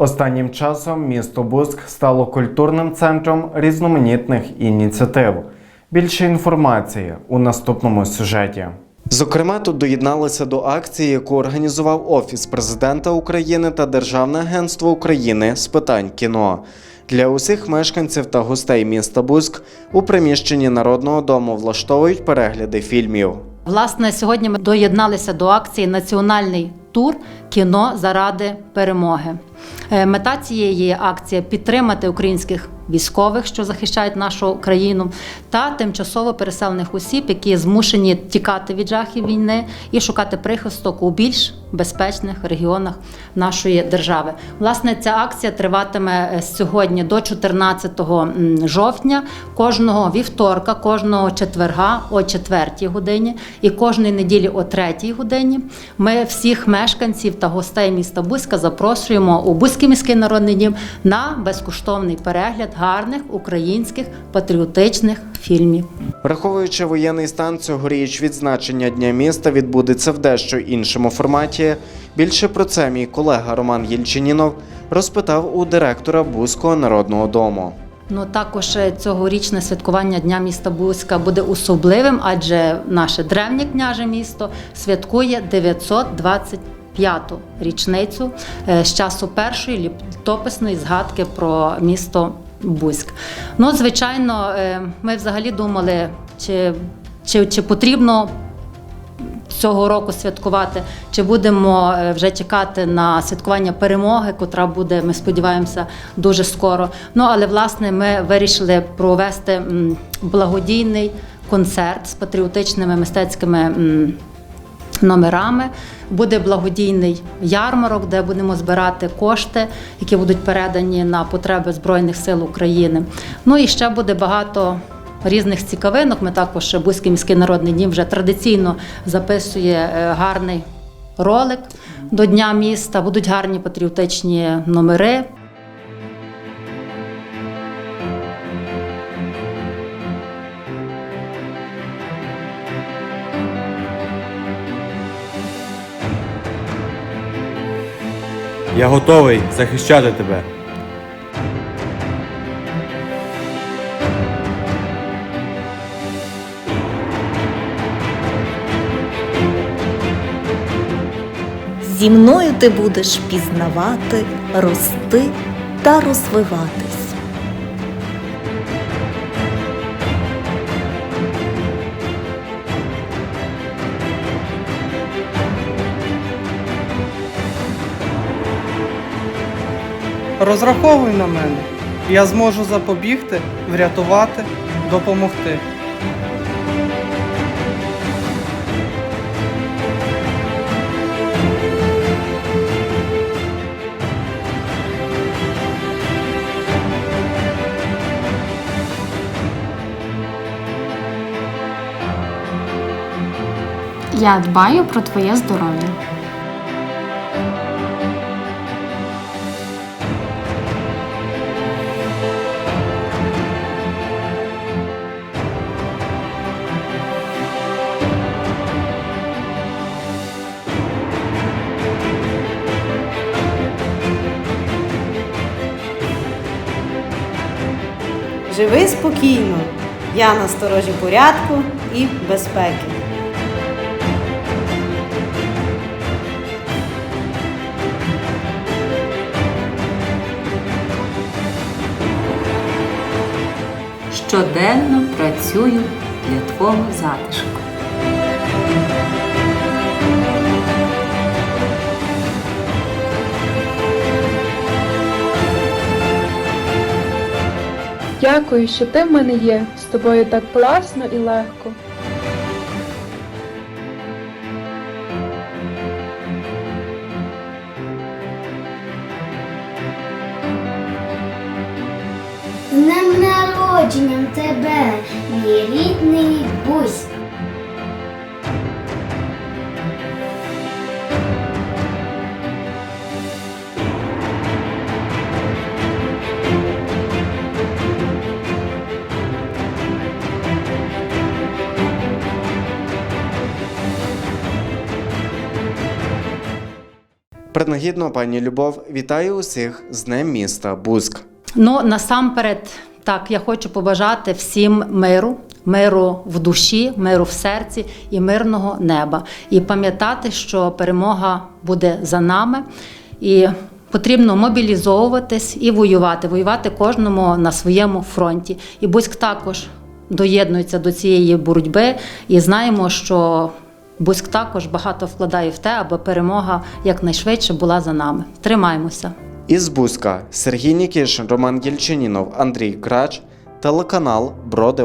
Останнім часом місто Буск стало культурним центром різноманітних ініціатив. Більше інформації у наступному сюжеті. Зокрема, тут доєдналися до акції, яку організував Офіс президента України та Державне агентство України з питань кіно. Для усіх мешканців та гостей міста Буск у приміщенні Народного дому влаштовують перегляди фільмів. Власне, сьогодні ми доєдналися до акції Національний тур кіно заради перемоги. Е, Мета цієї акції підтримати українських військових, що захищають нашу країну, та тимчасово переселених осіб, які змушені тікати від жахів війни і шукати прихисток у більш безпечних регіонах нашої держави. Власне, ця акція триватиме е, сьогодні до 14 жовтня, кожного вівторка, кожного четверга о 4 годині і кожної неділі о 3 годині. Ми всіх мешканців та гостей міста Бузька запрошуємо у Бузький міський народний дім на безкоштовний перегляд гарних українських патріотичних фільмів. Враховуючи воєнний стан, цьогоріч відзначення Дня міста відбудеться в дещо іншому форматі. Більше про це мій колега Роман Єльчинінов розпитав у директора Бузького народного дому. Ну також е, цьогорічне святкування Дня міста Бузька буде особливим, адже наше древнє княже місто святкує 925-ту річницю е, з часу першої літописної згадки про місто Бузьк. Ну, звичайно, е, ми взагалі думали, чи, чи, чи потрібно цього року святкувати, чи будемо е, вже чекати на святкування перемоги, котра буде, ми сподіваємося, дуже скоро. Ну але власне ми вирішили провести благодійний концерт з патріотичними мистецькими. Номерами буде благодійний ярмарок, де будемо збирати кошти, які будуть передані на потреби Збройних сил України. Ну і ще буде багато різних цікавинок. Ми також Бузький міський народний дім вже традиційно записує е, гарний ролик до Дня міста. Будуть гарні патріотичні номери. Я готовий захищати тебе. Зі мною ти будеш пізнавати, рости та розвиватись. Розраховуй на мене. Я зможу запобігти, врятувати, допомогти. Я дбаю про твоє здоров'я. Живи спокійно. Я на сторожі порядку і безпеки. Щоденно працюю для твого затишку. Дякую, що ти в мене є. З тобою так класно і легко. побаченням тебе, мій рідний Бусь. Принагідно, пані Любов, вітаю усіх з Днем міста Буск. Ну насамперед так, я хочу побажати всім миру, миру в душі, миру в серці і мирного неба. І пам'ятати, що перемога буде за нами. І потрібно мобілізовуватись і воювати, воювати кожному на своєму фронті. І Бузьк також доєднується до цієї боротьби, і знаємо, що Бузьк також багато вкладає в те, аби перемога якнайшвидше була за нами. Тримаємося. Із Бузька Сергій Нікішин, Роман Гільчинінов, Андрій Крач, телеканал Броди.